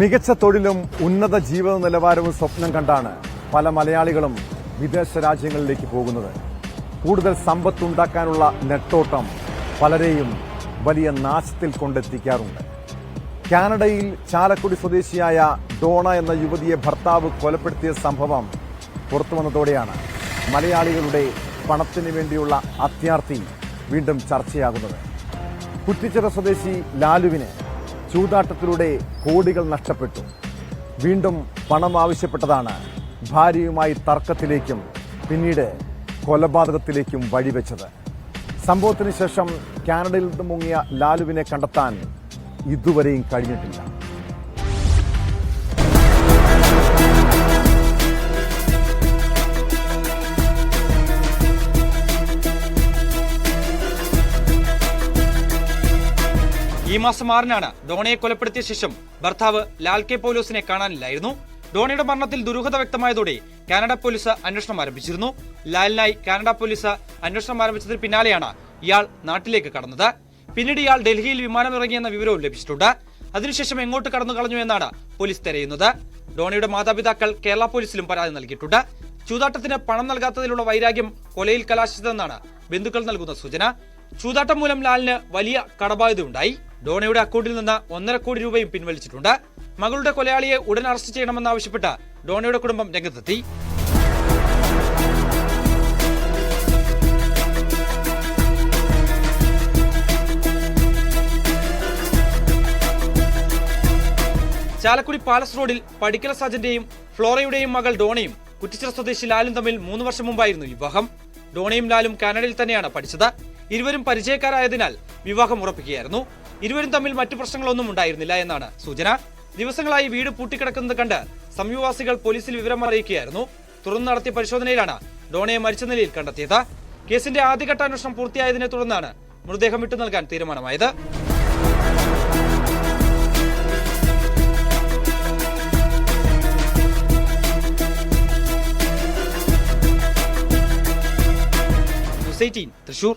മികച്ച തൊഴിലും ഉന്നത ജീവിത നിലവാരവും സ്വപ്നം കണ്ടാണ് പല മലയാളികളും വിദേശ രാജ്യങ്ങളിലേക്ക് പോകുന്നത്. കൂടുതൽ സമ്പത്തുണ്ടാക്കാനുള്ള നെട്ടോട്ടം പലരെയും വലിയ നാശത്തിൽ കൊണ്ടെത്തിക്കാറുണ്ട്. കാനഡയിൽ ചാലക്കുടി സ്വദേശിയായ ഡോണ എന്ന യുവതിയെ ഭർത്താവ് കൊലപ്പെടുത്തിയ സംഭവം പുറത്തു വന്നതോടെയാണ് മലയാളികളുടെ പണത്തിന് വേണ്ടിയുള്ള അത്യാർത്ഥി വീണ്ടും ചർച്ചയാകുന്നത്. കുറ്റിച്ചിറ സ്വദേശി ലാലുവിന് ചൂതാട്ടത്തിലൂടെ കോടികൾ നഷ്ടപ്പെട്ടു. വീണ്ടും പണം ആവശ്യപ്പെട്ടതാണ് ഭാര്യയുമായി തർക്കത്തിലേക്കും പിന്നീട് കൊലപാതകത്തിലേക്കും വഴിവെച്ചത്. സംഭവത്തിന് ശേഷം കാനഡയിൽ നിന്ന് മുങ്ങിയ ലാലുവിനെ കണ്ടെത്താൻ ഇതുവരെയും കഴിഞ്ഞിട്ടില്ല. ഈ മാസം ആറിനാണ് ധോണിയെ കൊലപ്പെടുത്തിയ ശേഷം ഭർത്താവ് ലാൽ കെ പോലീസിനെ കാണാനില്ലായിരുന്നു. ധോണിയുടെ മരണത്തിൽ ദുരൂഹത വ്യക്തമായതോടെ കാനഡ പോലീസ് അന്വേഷണം ആരംഭിച്ചിരുന്നു. ലാലിനായി കാനഡ പോലീസ് അന്വേഷണം ആരംഭിച്ചതിന് പിന്നാലെയാണ് ഇയാൾ നാട്ടിലേക്ക് കടന്നത്. പിന്നീട് ഇയാൾ ഡൽഹിയിൽ വിമാനമിറങ്ങിയെന്ന വിവരവും ലഭിച്ചിട്ടുണ്ട്. അതിനുശേഷം എങ്ങോട്ട് കടന്നു കളഞ്ഞു എന്നാണ് പോലീസ് തെരയുന്നത്. ധോണിയുടെ മാതാപിതാക്കൾ കേരള പോലീസിലും പരാതി നൽകിയിട്ടുണ്ട്. ചൂതാട്ടത്തിന് പണം നൽകാത്തതിലുള്ള വൈരാഗ്യം കൊലയിൽ കലാശിച്ചതെന്നാണ് ബന്ധുക്കൾ നൽകുന്ന സൂചന. ചൂതാട്ടം മൂലം ലാലിന് വലിയ കടബാധ്യതയുണ്ടായി. ഡോണയുടെ അക്കൗണ്ടിൽ നിന്ന് ഒന്നര കോടി രൂപയും പിൻവലിച്ചിട്ടുണ്ട്. മകളുടെ കൊലയാളിയെ ഉടൻ അറസ്റ്റ് ചെയ്യണമെന്നാവശ്യപ്പെട്ട് ഡോണയുടെ കുടുംബം രംഗത്തെത്തി. ചാലക്കുടി പാലസ് റോഡിൽ പടിക്കൽ സാജന്റെയും ഫ്ലോറയുടെയും മകൾ ഡോണയും കുറ്റിച്ചിറ സ്വദേശി ലാലും തമ്മിൽ മൂന്ന് വർഷം മുമ്പായിരുന്നു വിവാഹം. ഡോണയും ലാലും കാനഡയിൽ തന്നെയാണ് പഠിച്ചത്. ഇരുവരും പരിചയക്കാരായതിനാൽ വിവാഹം ഉറപ്പിക്കുകയായിരുന്നു. ഇരുവരും തമ്മിൽ മറ്റു പ്രശ്നങ്ങളൊന്നും ഉണ്ടായിരുന്നില്ല എന്നാണ് സൂചന. ദിവസങ്ങളായി വീട് പൂട്ടിക്കിടക്കുന്നത് കണ്ട് സംയുവാസികൾ പോലീസിൽ വിവരം അറിയിക്കുകയായിരുന്നു. തുടർന്ന് നടത്തിയ പരിശോധനയിലാണ് ഡോണയെ മരിച്ച നിലയിൽ കണ്ടെത്തിയത്. കേസിന്റെ ആദ്യഘട്ട അന്വേഷണം പൂർത്തിയായതിനെ തുടർന്നാണ് മൃതദേഹം വിട്ടു നൽകാൻ തീരുമാനമായത്. എയ്റ്റീൻ തൃശൂർ.